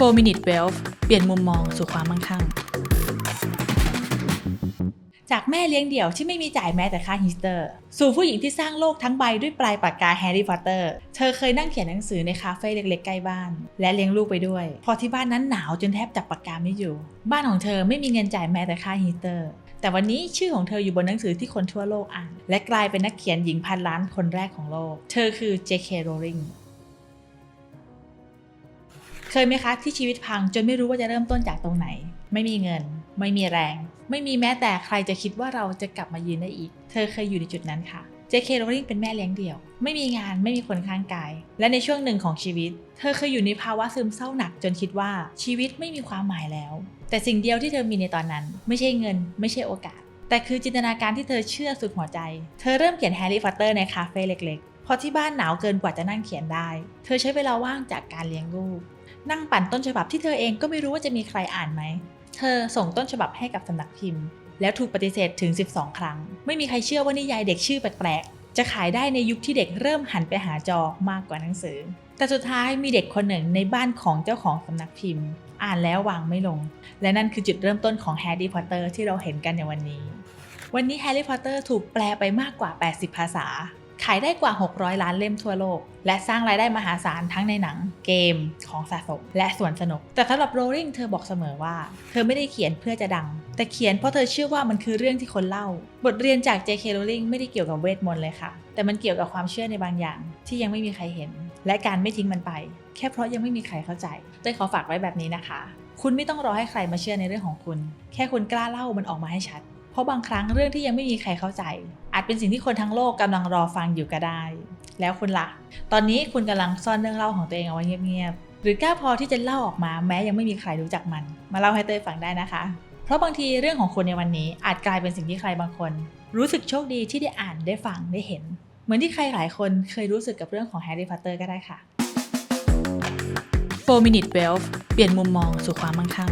4 Minute Wealth เปลี่ยนมุมมองสู่ความมั่งคั่ง จากแม่เลี้ยงเดี่ยวที่ไม่มีจ่ายแม้แต่ค่าฮีสเตอร์ สู่ผู้หญิงที่สร้างโลกทั้งใบด้วยปลายปากกาแฮร์รี่พอตเตอร์ เธอเคยนั่งเขียนหนังสือในคาเฟ่เล็กๆใกล้บ้าน และเลี้ยงลูกไปด้วย พอที่บ้านนั้นหนาวจนแทบจับปากกาไม่อยู่ บ้านของเธอไม่มีเงินจ่ายแม้แต่ค่าฮีเตอร์ แต่วันนี้ชื่อของเธออยู่บนหนังสือที่คนทั่วโลกอ่าน และกลายเป็นนักเขียนหญิงพันล้านคนแรกของโลก เธอคือ J.K. Rowling เคยไหมคะที่ชีวิตพังจนไม่รู้ว่าจะเริ่มต้นจากตรงไหน ไม่มีเงิน ไม่มีแรง ไม่มีแม้แต่ใครจะคิดว่าเราจะกลับมายืนได้อีก เธอเคยอยู่ในจุดนั้นค่ะ J.K. Rowling เป็นแม่เลี้ยงเดี่ยว ไม่มีงานไม่มีคนข้างกาย และในช่วงหนึ่งของชีวิต เธอเคยอยู่ในภาวะซึมเศร้าหนักจนคิดว่าชีวิตไม่มีความหมายแล้ว แต่สิ่งเดียวที่เธอมีในตอนนั้น ไม่ใช่เงิน ไม่ใช่โอกาส แต่คือจินตนาการที่เธอเชื่อสุดหัวใจ เธอเริ่มเขียนแฮร์รี่พอตเตอร์ในคาเฟ่เล็ก ราะที่บ้านหนาวเกินกว่าจะนั่งเขียนได้ เธอใช้เวลาว่างจากการเลี้ยงลูก นั่งปั่นต้นฉบับที่เธอเองก็ไม่รู้ว่าจะมีใครอ่านไหม เธอส่งต้นฉบับให้กับสำนักพิมพ์ แล้วถูกปฏิเสธถึง 12 ครั้ง ไม่มีใครเชื่อว่านิยายเด็กชื่อแปลกๆ จะขายได้ในยุคที่เด็กเริ่มหันไปหาจอมากกว่าหนังสือ แต่สุดท้ายมีเด็กคนหนึ่งในบ้านของเจ้าของสำนักพิมพ์ อ่านแล้ววางไม่ลง และนั่นคือจุดเริ่มต้นของแฮร์รี่พอตเตอร์ที่เราเห็นกันในวันนี้ วันนี้แฮร์รี่พอตเตอร์ถูกแปลไปมากกว่า 80 ภาษาายได้กว่า 600 ล้านเล่มทั่วโลก และสร้างรายได้มหาศาลทั้งในหนัง เกม ของสะสม และสวนสนุก แต่สำหรับโรลลิงเธอบอกเสมอว่า เธอไม่ได้เขียนเพื่อจะดัง แต่เขียนเพราะเธอเชื่อว่ามันคือเรื่องที่คนเล่า บทเรียนจาก J.K. Rowling ไม่ได้เกี่ยวกับเวทมนต์เลยค่ะ แต่มันเกี่ยวกับความเชื่อในบางอย่าง ที่ยังไม่มีใครเห็น และการไม่ทิ้งมันไป แค่เพราะยังไม่มีใครเข้าใจเต้ยขอฝากไว้แบบนี้นะคะ คุณไม่ต้องรอให้ใครมาเชื่อในเรื่องของคุณ แค่คุณกล้าเล่ามันออกมาให้ชัด เพราะบางครั้งเรื่องที่ยังไม่มีใครเข้าใจ อาจเป็นสิ่งที่คนทั้งโลกกำลังรอฟังอยู่ก็ได้ แล้วคุณละ่ะ ตอนนี้คุณกำลังซ่อนเรื่องเล่าของตัวเองเอาไว้เงียบๆหรือกล้าพอที่จะเล่าออกมาแม้ยังไม่มีใครรู้จักมัน มาเล่าให้เต้ยฟังได้นะคะ เพราะบางทีเรื่องของคุณในวันนี้ อาจกลายเป็นสิ่งที่ใครบางคน รู้สึกโชคดีที่ได้อ่านได้ฟังได้เห็น เหมือนที่ใครหลายคนเคยรู้สึกกับเรื่องของแฮร์รี่พอตเตอร์ก็ได้ค่ะ4 Minute Wealth เปลี่ยนมุมมองสู่ความมั่งคั่ง